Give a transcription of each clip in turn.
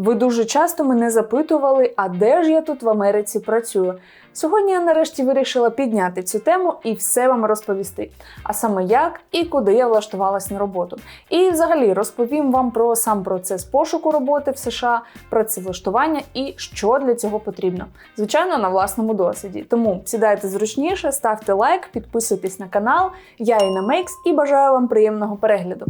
Ви дуже часто мене запитували, а де ж я тут в Америці працюю. Сьогодні я нарешті вирішила підняти цю тему і все вам розповісти. А саме як і куди я влаштувалась на роботу. І взагалі розповім вам про сам процес пошуку роботи в США, працевлаштування і що для цього потрібно. Звичайно, на власному досвіді. Тому сідайте зручніше, ставте лайк, підписуйтесь на канал. Я Інна Мейкс і бажаю вам приємного перегляду.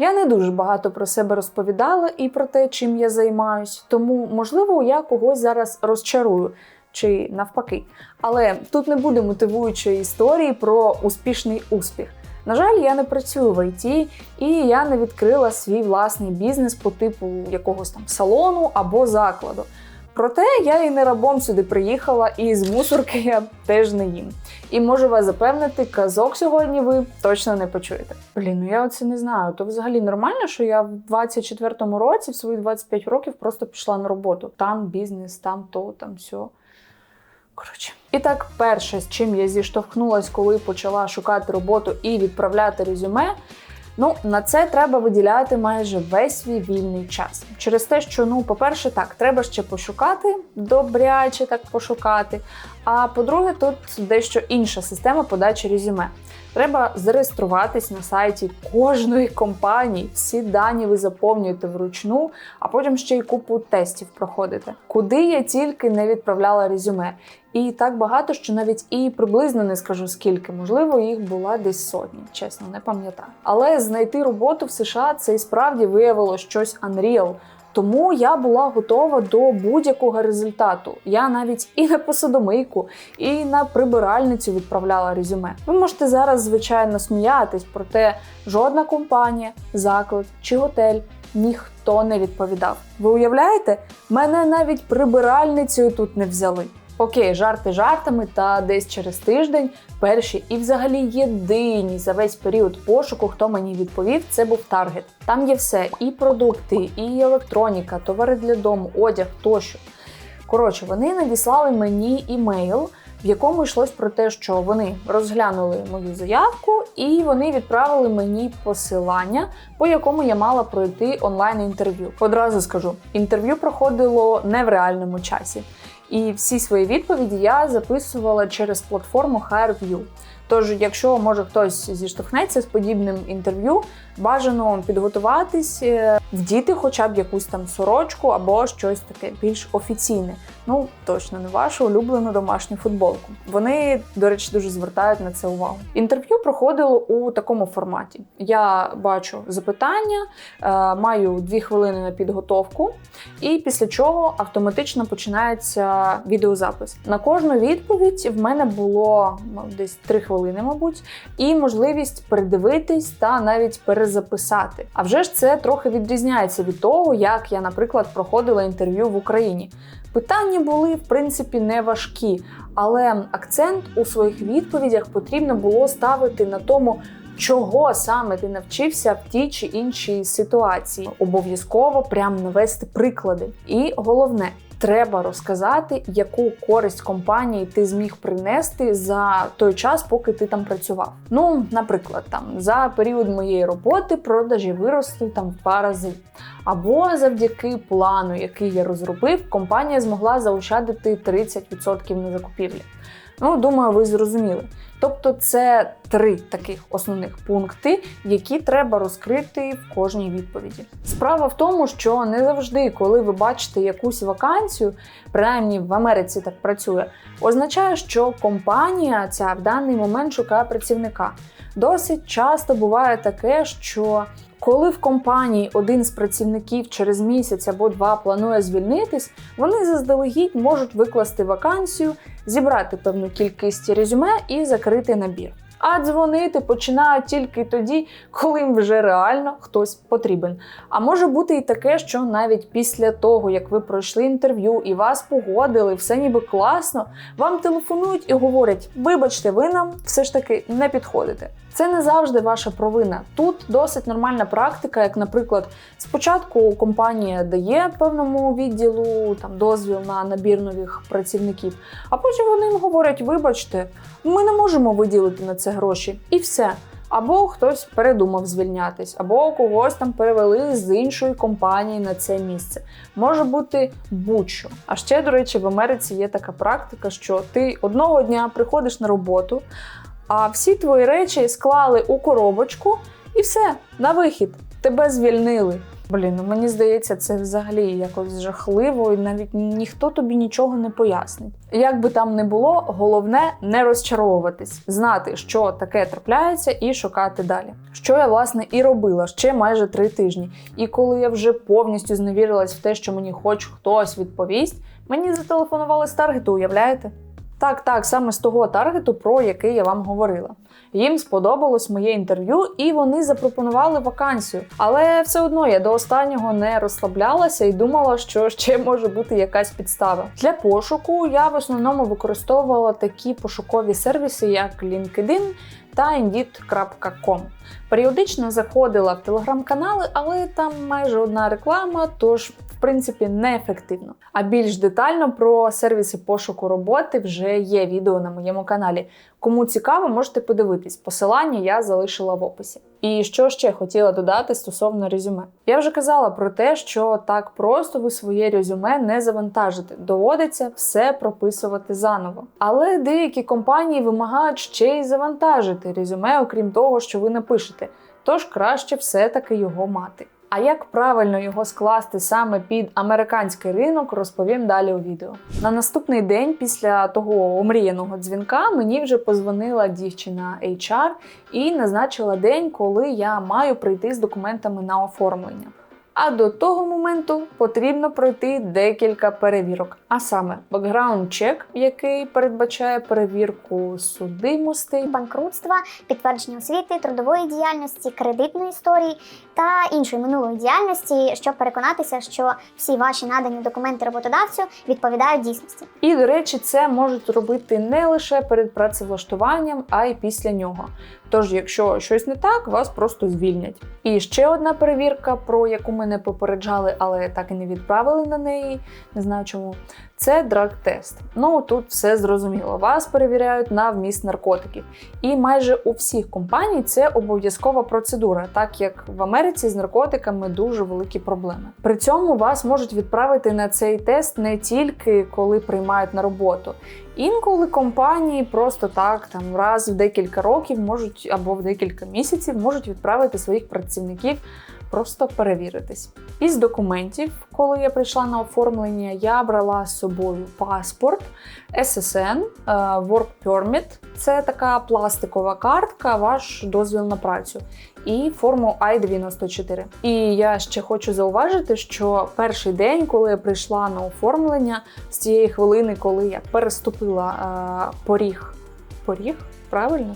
Я не дуже багато про себе розповідала і про те, чим я займаюсь, тому, можливо, я когось зараз розчарую чи навпаки. Але тут не буде мотивуючої історії про успішний успіх. На жаль, я не працюю в ІТ, і я не відкрила свій власний бізнес по типу якогось там салону або закладу. Проте я і не рабом сюди приїхала, і з мусорки я теж не їм. І можу вас запевнити, казок сьогодні ви точно не почуєте. Блін, ну я оце не знаю. То взагалі нормально, що я в 24-му році, в свої 25 років, просто пішла на роботу. Там бізнес, там то, там все. Коротше. І так, перше, з чим я зіштовхнулась, коли почала шукати роботу і відправляти резюме. Ну, на це треба виділяти майже весь свій вільний час. Через те, що, ну, по-перше, так, треба ще пошукати, добряче так пошукати. А по-друге, тут дещо інша система подачі резюме. Треба зареєструватись на сайті кожної компанії. Всі дані ви заповнюєте вручну, а потім ще й купу тестів проходите. Куди я тільки не відправляла резюме. І так багато, що навіть і приблизно не скажу скільки, можливо, їх була десь сотні, чесно, не пам'ятаю. Але знайти роботу в США це і справді виявило щось unreal. Тому я була готова до будь-якого результату. Я навіть і на посудомийку, і на прибиральницю відправляла резюме. Ви можете зараз, звичайно, сміятись, проте жодна компанія, заклад чи готель ніхто не відповідав. Ви уявляєте, мене навіть прибиральницею тут не взяли. Окей, жарти жартами, та десь через тиждень перші і взагалі єдині за весь період пошуку, хто мені відповів, це був Таргет. Там є все: і продукти, і електроніка, товари для дому, одяг тощо. Коротше, вони надіслали мені імейл, в якому йшлось про те, що вони розглянули мою заявку, і вони відправили мені посилання, по якому я мала пройти онлайн-інтерв'ю. Одразу скажу, інтерв'ю проходило не в реальному часі. І всі свої відповіді я записувала через платформу HireView. Тож, якщо може хтось зіштовхнеться з подібним інтерв'ю, бажано підготуватись, е, вдіти хоча б якусь там сорочку або щось таке більш офіційне. Ну точно не вашу улюблену домашню футболку. Вони, до речі, дуже звертають на це увагу. Інтерв'ю проходило у такому форматі: я бачу запитання, е, маю дві хвилини на підготовку, і після чого автоматично починається відеозапис. На кожну відповідь в мене було ну, десь три хвилини, мабуть, і можливість передивитись та навіть перезаписати. А вже ж це трохи відрізняється від того, як я, наприклад, проходила інтерв'ю в Україні. Питання були в принципі не важкі, але акцент у своїх відповідях потрібно було ставити на тому. Чого саме ти навчився в тій чи іншій ситуації? Обов'язково прям навести приклади. І головне, треба розказати, яку користь компанії ти зміг принести за той час, поки ти там працював. Ну, наприклад, там за період моєї роботи продажі виросли там в два рази. Або завдяки плану, який я розробив, компанія змогла заощадити 30% на закупівлі. Ну, думаю, ви зрозуміли. Тобто, це три таких основних пункти, які треба розкрити в кожній відповіді. Справа в тому, що не завжди, коли ви бачите якусь вакансію, принаймні в Америці так працює, означає, що компанія ця в даний момент шукає працівника. Досить часто буває таке, що коли в компанії один з працівників через місяць або два планує звільнитись, вони заздалегідь можуть викласти вакансію, зібрати певну кількість резюме і закрити набір. А дзвонити починають тільки тоді, коли їм вже реально хтось потрібен. А може бути і таке, що навіть після того, як ви пройшли інтерв'ю і вас погодили, все ніби класно, вам телефонують і говорять: вибачте, ви нам все ж таки не підходите. Це не завжди ваша провина. Тут досить нормальна практика, як, наприклад, спочатку компанія дає певному відділу там дозвіл на набір нових працівників, а потім вони їм говорять: вибачте, ми не можемо виділити на це гроші, і все. Або хтось передумав звільнятись, або когось там перевели з іншої компанії на це місце. Може бути будь-що. А ще, до речі, в Америці є така практика, що ти одного дня приходиш на роботу, а всі твої речі склали у коробочку, і все, на вихід. Тебе звільнили. Блін, ну мені здається, це взагалі якось жахливо, і навіть ніхто тобі нічого не пояснить. Як би там не було, головне не розчаровуватись, знати, що таке трапляється, і шукати далі. Що я власне і робила ще майже три тижні. І коли я вже повністю зневірилась в те, що мені хоч хтось відповість, мені зателефонували з таргету, уявляєте? Так, так, саме з того таргету, про який я вам говорила. Їм сподобалось моє інтерв'ю, і вони запропонували вакансію. Але все одно я до останнього не розслаблялася і думала, що ще може бути якась підстава. Для пошуку я в основному використовувала такі пошукові сервіси, як LinkedIn та Indeed.com. Періодично заходила в телеграм-канали, але там майже одна реклама, тож принципі неефективно. А більш детально про сервіси пошуку роботи вже є відео на моєму каналі. Кому цікаво, можете подивитись. Посилання я залишила в описі. І що ще хотіла додати стосовно резюме. Я вже казала про те, що так просто ви своє резюме не завантажите. Доводиться все прописувати заново. Але деякі компанії вимагають ще й завантажити резюме, окрім того, що ви напишете. Тож краще все-таки його мати. А як правильно його скласти саме під американський ринок, розповім далі у відео. На наступний день після того омріяного дзвінка мені вже позвонила дівчина HR і назначила день, коли я маю прийти з документами на оформлення. А до того моменту потрібно пройти декілька перевірок. А саме бекграунд чек, який передбачає перевірку судимостей, банкрутства, підтвердження освіти, трудової діяльності, кредитної історії та іншої минулої діяльності, щоб переконатися, що всі ваші надані документи роботодавцю відповідають дійсності. І, до речі, це можуть робити не лише перед працевлаштуванням, а й після нього. Тож, якщо щось не так, вас просто звільнять. І ще одна перевірка, про яку мене попереджали, але так і не відправили на неї, не знаю чому. Це драг-тест. Ну тут все зрозуміло. Вас перевіряють на вміст наркотиків. І майже у всіх компаній це обов'язкова процедура, так як в Америці з наркотиками дуже великі проблеми. При цьому вас можуть відправити на цей тест не тільки коли приймають на роботу. Інколи компанії просто так, там раз в декілька років можуть або в декілька місяців можуть відправити своїх працівників просто перевіритись. Із документів, коли я прийшла на оформлення, я брала з собою паспорт, SSN, е, Work Permit – це така пластикова картка, ваш дозвіл на працю, і форму I-94. І я ще хочу зауважити, що перший день, коли я прийшла на оформлення, з цієї хвилини, коли я переступила е, поріг, поріг, правильно?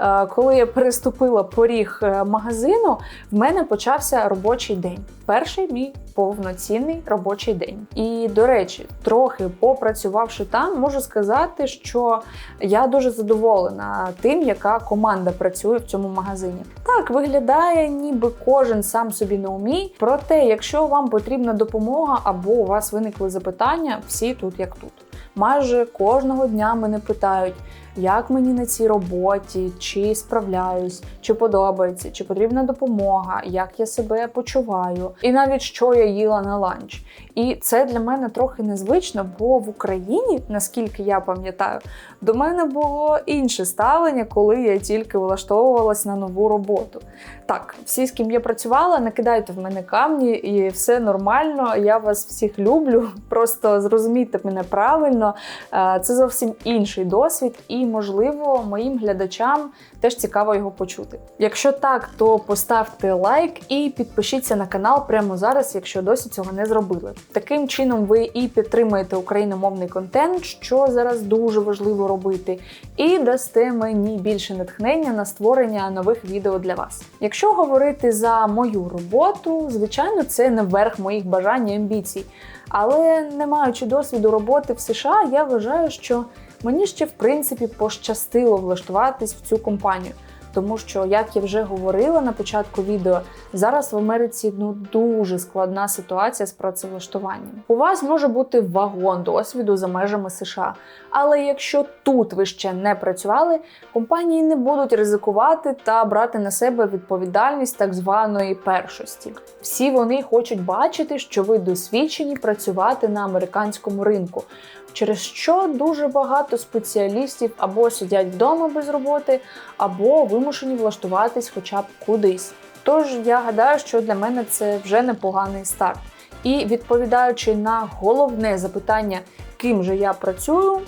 Е, коли я переступила поріг е, магазину, в мене почався робочий день. Перший мій повноцінний робочий день. І, до речі, трохи попрацювавши там, можу сказати, що я дуже задоволена тим, яка команда працює в цьому магазині. Так, виглядає, ніби кожен сам собі не умій. Проте, якщо вам потрібна допомога або у вас виникли запитання, всі тут як тут. Майже кожного дня мене питають, як мені на цій роботі, чи справляюсь, чи подобається, чи потрібна допомога, як я себе почуваю, і навіть що я їла на ланч. І це для мене трохи незвично, бо в Україні, наскільки я пам'ятаю, до мене було інше ставлення, коли я тільки влаштовувалась на нову роботу. Так, всі, з ким я працювала, не кидайте в мене камні, і все нормально. Я вас всіх люблю. Просто зрозумійте мене правильно. Е, це зовсім інший досвід, і можливо, моїм глядачам теж цікаво його почути. Якщо так, то поставте лайк і підпишіться на канал прямо зараз, якщо досі цього не зробили. Таким чином, ви і підтримуєте україномовний контент, що зараз дуже важливо робити, і дасте мені більше натхнення на створення нових відео для вас. Якщо говорити за мою роботу, звичайно, це не верх моїх бажань і амбіцій. Але не маючи досвіду роботи в США, я вважаю, що мені ще в принципі пощастило влаштуватись в цю компанію. Тому що, як я вже говорила на початку відео, зараз в Америці ну дуже складна ситуація з працевлаштуванням. У вас може бути вагон досвіду за межами США. Але якщо тут ви ще не працювали, компанії не будуть ризикувати та брати на себе відповідальність так званої першості. Всі вони хочуть бачити, що ви досвідчені працювати на американському ринку, через що дуже багато спеціалістів або сидять вдома без роботи, або вимушені влаштуватись хоча б кудись. Тож я гадаю, що для мене це вже непоганий старт. І відповідаючи на головне запитання, ким же я працюю,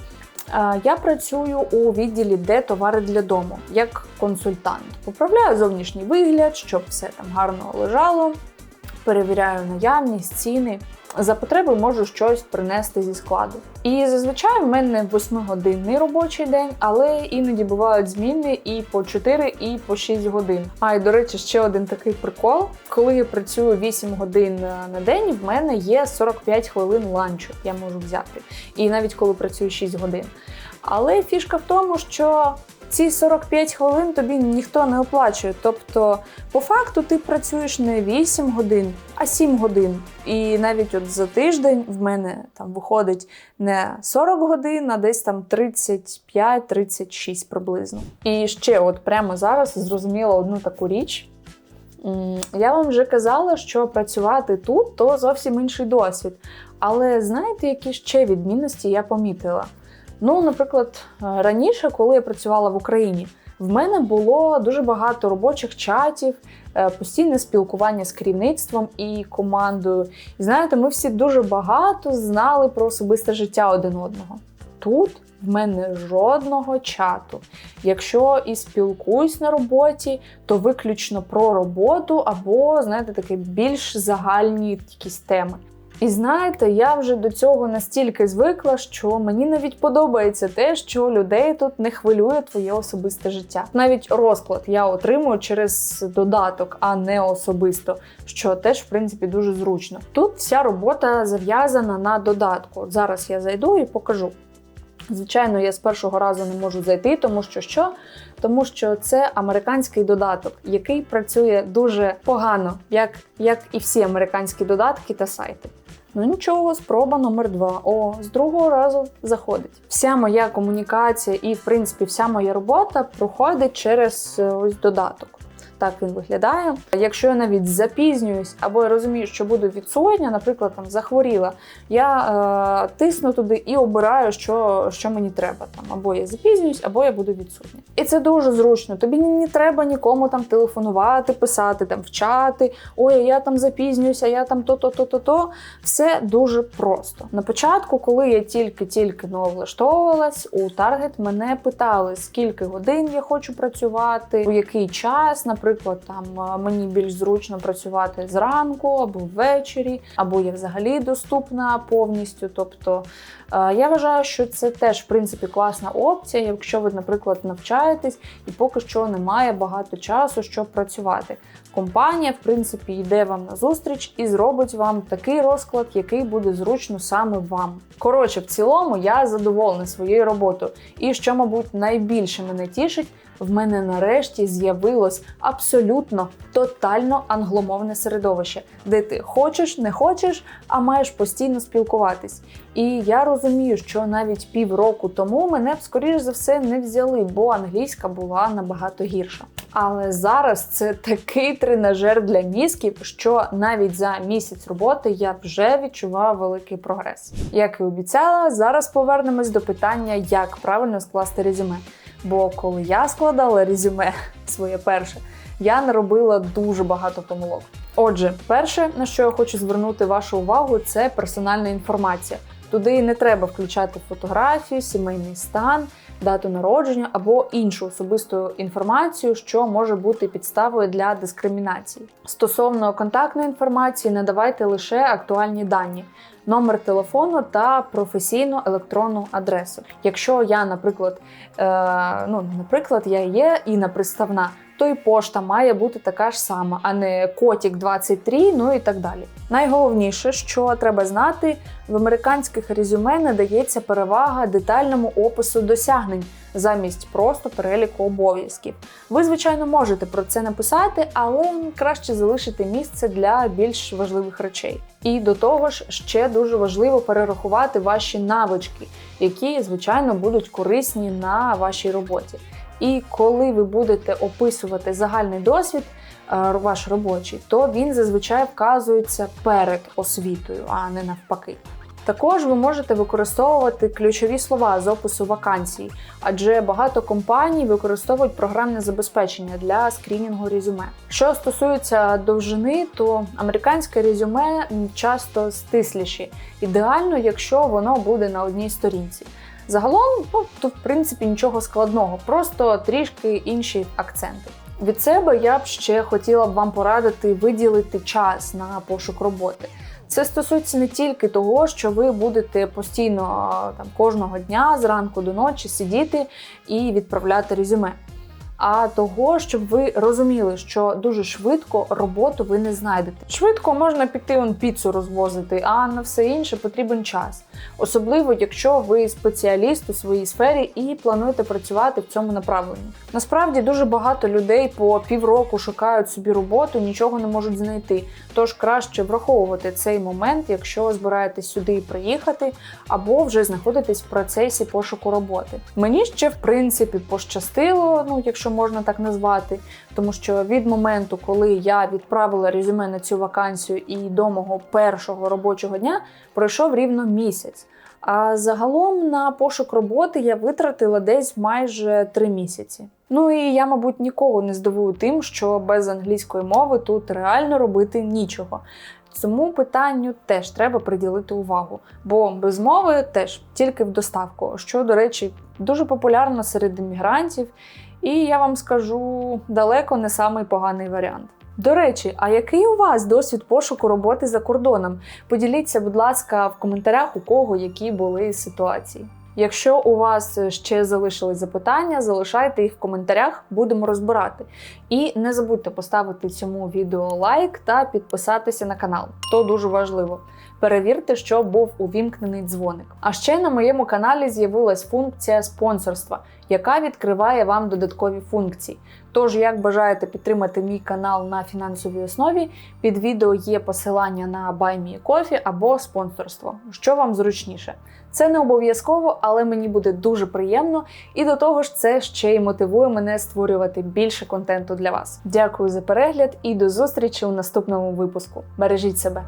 е, я працюю у відділі де товари для дому як консультант. Поправляю зовнішній вигляд, щоб все там гарно лежало, перевіряю наявність, ціни. За потреби можу щось принести зі складу. І зазвичай в мене восьмигодинний робочий день, але іноді бувають зміни і по 4, і по 6 годин. А і до речі, ще один такий прикол: коли я працюю 8 годин на день, в мене є 45 хвилин ланчу. Я можу взяти. І навіть коли працюю 6 годин. Але фішка в тому, що ці 45 хвилин тобі ніхто не оплачує. Тобто, по факту, ти працюєш не 8 годин, а 7 годин. І навіть от за тиждень в мене там виходить не 40 годин, а десь там 35-36 приблизно. І ще, от прямо зараз зрозуміла одну таку річ. Я вам вже казала, що працювати тут то зовсім інший досвід. Але знаєте, які ще відмінності я помітила? Ну, наприклад, е, раніше, коли я працювала в Україні, в мене було дуже багато робочих чатів, е, постійне спілкування з керівництвом і командою. І знаєте, ми всі дуже багато знали про особисте життя один одного. Тут в мене жодного чату. Якщо і спілкуюсь на роботі, то виключно про роботу або, знаєте, такі більш загальні якісь теми. І знаєте, я вже до цього настільки звикла, що мені навіть подобається те, що людей тут не хвилює твоє особисте життя. Навіть розклад я отримую через додаток, а не особисто, що теж в принципі дуже зручно. Тут вся робота зав'язана на додатку. Зараз я зайду і покажу. Звичайно, я з першого разу не можу зайти, тому що що? Тому що це американський додаток, який працює дуже погано, як, як і всі американські додатки та сайти. Ну нічого, спроба номер два. О, з другого разу заходить. Вся моя комунікація і, в принципі, вся моя робота проходить через е, ось додаток. Так він виглядає. Якщо я навіть запізнююсь, або я розумію, що буду відсутня, наприклад, там захворіла, я е, тисну туди і обираю, що, що мені треба. Там або я запізнююсь, або я буду відсутня. І це дуже зручно. Тобі не треба нікому там телефонувати, писати там в чати. Ой, я там запізнююся, я там то-то, то-то, то. Все дуже просто. На початку, коли я тільки-тільки ну, влаштовувалась, у Target мене питали, скільки годин я хочу працювати, у який час, наприклад, там е, мені більш зручно працювати зранку або ввечері, або я взагалі доступна повністю. Тобто е, я вважаю, що це теж в принципі класна опція, якщо ви, наприклад, навчаєтесь і поки що немає багато часу, щоб працювати. Компанія, в принципі, йде вам на зустріч і зробить вам такий розклад, який буде зручно саме вам. Коротше, в цілому я задоволена своєю роботою. І що, мабуть, найбільше мене тішить, в мене нарешті з'явилось абсолютно тотально англомовне середовище, де ти хочеш, не хочеш, а маєш постійно спілкуватись. І я розумію, що навіть півроку тому мене б, скоріш за все, не взяли, бо англійська була набагато гірша. Але зараз це такий тренажер для мізків, що навіть за місяць роботи я вже відчуваю великий прогрес. Як і обіцяла, зараз повернемось до питання, як правильно скласти резюме. Бо коли я складала резюме своє перше, я наробила дуже багато помилок. Отже, перше, на що я хочу звернути вашу увагу, це персональна інформація. Туди не треба включати фотографію, сімейний стан, дату народження або іншу особисту інформацію, що може бути підставою для дискримінації. Стосовно контактної інформації, надавайте лише актуальні дані. Номер телефону та професійну електронну адресу. Якщо я, наприклад, е, ну наприклад, я є Інна приставна, то і пошта має бути така ж сама, а не котік 23, ну і так далі. Найголовніше, що треба знати, в американських резюме надається перевага детальному опису досягнень замість просто переліку обов'язків. Ви, звичайно, можете про це написати, але краще залишити місце для більш важливих речей. І до того ж, ще дуже важливо перерахувати ваші навички, які, звичайно, будуть корисні на вашій роботі. І коли ви будете описувати загальний досвід, е, ваш робочий, то він зазвичай вказується перед освітою, а не навпаки. Також ви можете використовувати ключові слова з опису вакансій, адже багато компаній використовують програмне забезпечення для скрінінгу резюме. Що стосується довжини, то американське резюме часто стисліші. Ідеально, якщо воно буде на одній сторінці. Загалом, ну тут в принципі нічого складного, просто трішки інші акценти. Від себе я б ще хотіла б вам порадити виділити час на пошук роботи. Це стосується не тільки того, що ви будете постійно там кожного дня зранку до ночі сидіти і відправляти резюме. А того, щоб ви розуміли, що дуже швидко роботу ви не знайдете. Швидко можна піти он піцу розвозити, а на все інше потрібен час. Особливо, якщо ви спеціаліст у своїй сфері і плануєте працювати в цьому направленні. Насправді дуже багато людей по півроку шукають собі роботу, нічого не можуть знайти. Тож краще враховувати цей момент, якщо збираєтесь сюди приїхати, або вже знаходитесь в процесі пошуку роботи. Мені ще в принципі пощастило, ну якщо можна так назвати, тому що від моменту, коли я відправила резюме на цю вакансію і до мого першого робочого дня пройшов рівно місяць. А загалом на пошук роботи я витратила десь майже три місяці. Ну і я, мабуть, нікого не здивую тим, що без англійської мови тут реально робити нічого. Цьому питанню теж треба приділити увагу, бо без мови теж тільки в доставку, що, до речі, дуже популярно серед іммігрантів, і я вам скажу далеко не самий поганий варіант. До речі, а який у вас досвід пошуку роботи за кордоном? Поділіться, будь ласка, в коментарях, у кого які були ситуації. Якщо у вас ще залишились запитання, залишайте їх в коментарях, будемо розбирати. І не забудьте поставити цьому відео лайк та підписатися на канал. То дуже важливо. Перевірте, що був увімкнений дзвоник. А ще на моєму каналі з'явилась функція спонсорства, яка відкриває вам додаткові функції. Тож, як бажаєте підтримати мій канал на фінансовій основі, під відео є посилання на BuyMeCoffee або спонсорство, що вам зручніше. Це не обов'язково, але мені буде дуже приємно, і до того ж, це ще й мотивує мене створювати більше контенту для вас. Дякую за перегляд і до зустрічі у наступному випуску. Бережіть себе!